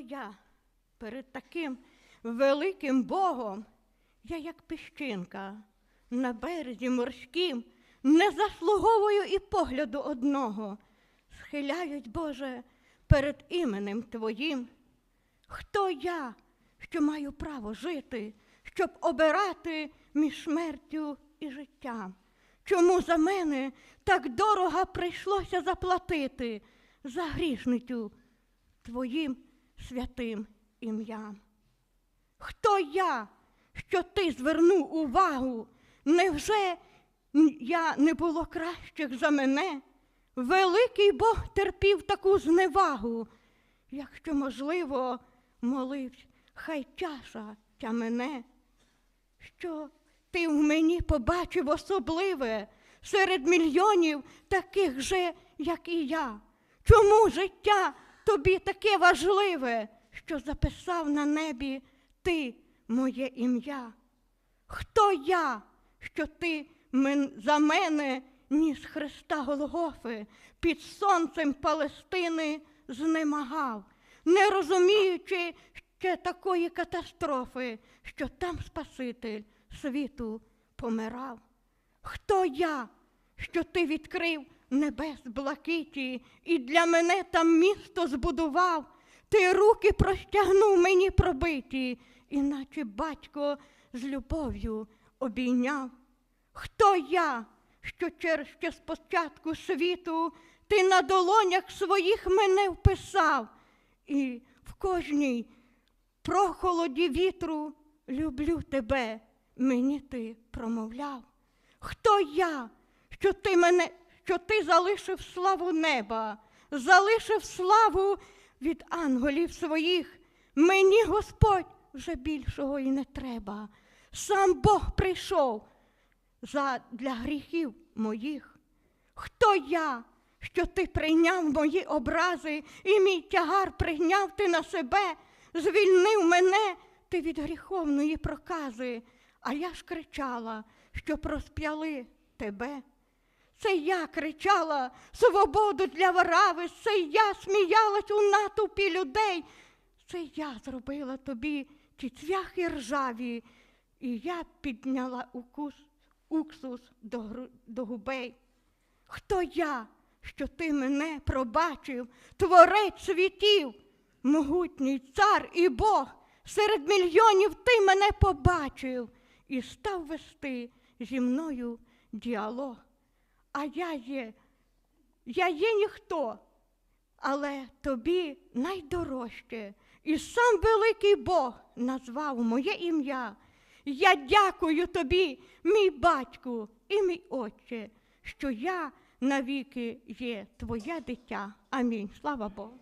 я перед таким великим Богом, я як піщинка на березі морським, не заслуговую і погляду одного. Схиляють, Боже, перед іменем Твоїм. Хто я, що маю право жити, щоб обирати між смертю і життям? Чому за мене так дорого прийшлося заплатити за грішницю Твоїм святим ім'ям? Хто я, що ти звернув увагу? Невже я не було кращих за мене? Великий Бог терпів таку зневагу. Якщо можливо, моливсь, хай чаша тя мене, що ти в мені побачив особливе серед мільйонів таких же, як і я. Чому життя тобі таке важливе, що записав на небі ти моє ім'я? Хто я, що ти за мене ніс Христа Голгофи під сонцем Палестини знемагав, не розуміючи ще такої катастрофи, що там Спаситель світу помирав? Хто я, що ти відкрив небес блакиті і для мене там місто збудував? Ти руки простягнув мені пробиті, іначе батько з любов'ю обійняв. Хто я, що через ще спочатку світу ти на долонях своїх мене вписав, і в кожній прохолоді вітру люблю тебе, мені ти промовляв. Хто я, що ти мене, що ти залишив славу неба, залишив славу від ангелів своїх. Мені Господь вже більшого і не треба. Сам Бог прийшов для гріхів моїх. Хто я, що ти прийняв мої образи, і мій тягар прийняв ти на себе, звільнив мене ти від гріховної прокази, а я ж кричала, щоб розп'яли тебе. Це я кричала свободу для варави, це я сміялась у натовпі людей. Це я зробила тобі ті цвяхи ржаві, і я підняла укус, уксус до, до губей. Хто я, що ти мене пробачив, творець світів, могутній цар і Бог, серед мільйонів ти мене побачив і став вести зі мною діалог. А я є, я є ніхто, але тобі найдорожче. І сам великий Бог назвав моє ім'я. Я дякую тобі, мій батьку і мій отче, що я навіки є твоє дитя. Амінь. Слава Богу.